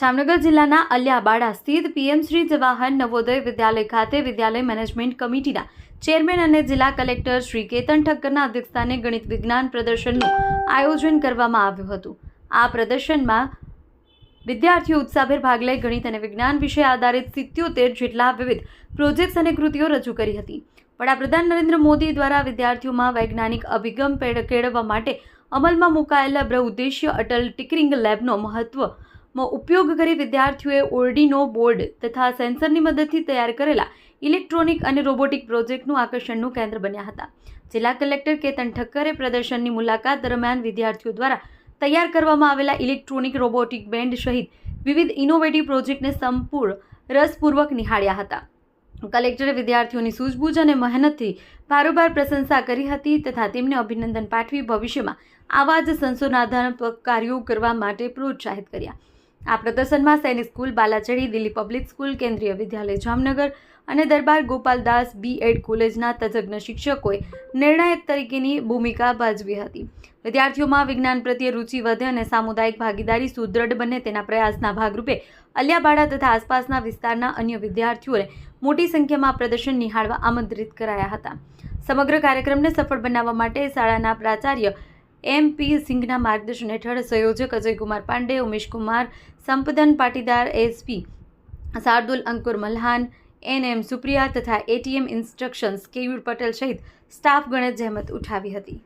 જામનગર જિલ્લાના અલ્યાબાડા સ્થિત પીએમ શ્રી જવાહર નવોદય વિદ્યાલય ખાતે વિદ્યાલય મેનેજમેન્ટ કમિટીના ચેરમેન અને જિલ્લા કલેક્ટર શ્રી કેતન ઠક્કરના અધ્યક્ષસ્થાને ગણિત વિજ્ઞાન પ્રદર્શનનું આયોજન કરવામાં આવ્યું હતું. આ પ્રદર્શનમાં વિદ્યાર્થીઓ ઉત્સાહભેર ભાગ લઈ ગણિત અને વિજ્ઞાન વિશે આધારિત સિત્યોતેર જેટલા વિવિધ પ્રોજેક્ટ્સ અને કૃતિઓ રજૂ કરી હતી. વડાપ્રધાન નરેન્દ્ર મોદી દ્વારા વિદ્યાર્થીઓમાં વૈજ્ઞાનિક અભિગમ કેળવવા માટે અમલમાં મુકાયેલા બહુદ્દેશીય અટલ ટિકરિંગ લેબનો મહત્વનો ઉપયોગ કરી વિદ્યાર્થીઓએ ઓરડીનો બોર્ડ તથા સેન્સરની મદદથી તૈયાર કરેલા ઇલેક્ટ્રોનિક અને રોબોટિક પ્રોજેક્ટનું આકર્ષણનું કેન્દ્ર બન્યા હતા. જિલ્લા કલેક્ટર કેતન ઠક્કરે પ્રદર્શનની મુલાકાત દરમિયાન વિદ્યાર્થીઓ દ્વારા તૈયાર કરવામાં આવેલા ઇલેક્ટ્રોનિક રોબોટિક બેન્ડ સહિત વિવિધ ઇનોવેટિવ પ્રોજેક્ટને સંપૂર્ણ રસપૂર્વક નિહાળ્યા હતા. કલેક્ટરે વિદ્યાર્થીઓની સૂઝબૂઝ અને મહેનતથી બારોબાર પ્રશંસા કરી હતી તથા તેમને અભિનંદન પાઠવી ભવિષ્યમાં આવા જ સંશોધનાત્મક કાર્યો કરવા માટે પ્રોત્સાહિત કર્યા. આ પ્રદર્શનમાં Sainik school Balachadi, Delhi public school, Kendriya Vidyalaya Jamnagar અને દરબાર ગોપાલદાસ બી એડ કોલેજના તજજ્ઞ શિક્ષકોએ નિર્ણાયક તરીકેની ભૂમિકા ભજવી હતી. વિદ્યાર્થીઓમાં વિજ્ઞાન પ્રત્યે રુચિ વધે અને સામુદાયિક ભાગીદારી સુદૃઢ બને તેના પ્રયાસના ભાગરૂપે અલિયાબાડા તથા આસપાસના વિસ્તારના અન્ય વિદ્યાર્થીઓને મોટી સંખ્યામાં પ્રદર્શન નિહાળવા આમંત્રિત કરાયા હતા. સમગ્ર કાર્યક્રમને સફળ બનાવવા માટે શાળાના પ્રાચાર્ય એમ પી સિંઘના માર્ગદર્શન હેઠળ સંયોજક Ajaykumar Pandey, Umeshkumar સંપદન, Patidar SP Shardul, Ankur Malhan N M Supriya તથા એટીએમ ઇન્સ્ટ્રક્શન્સ કેયુર પટેલ સહિત સ્ટાફ ગણે જહેમત ઉઠાવી હતી.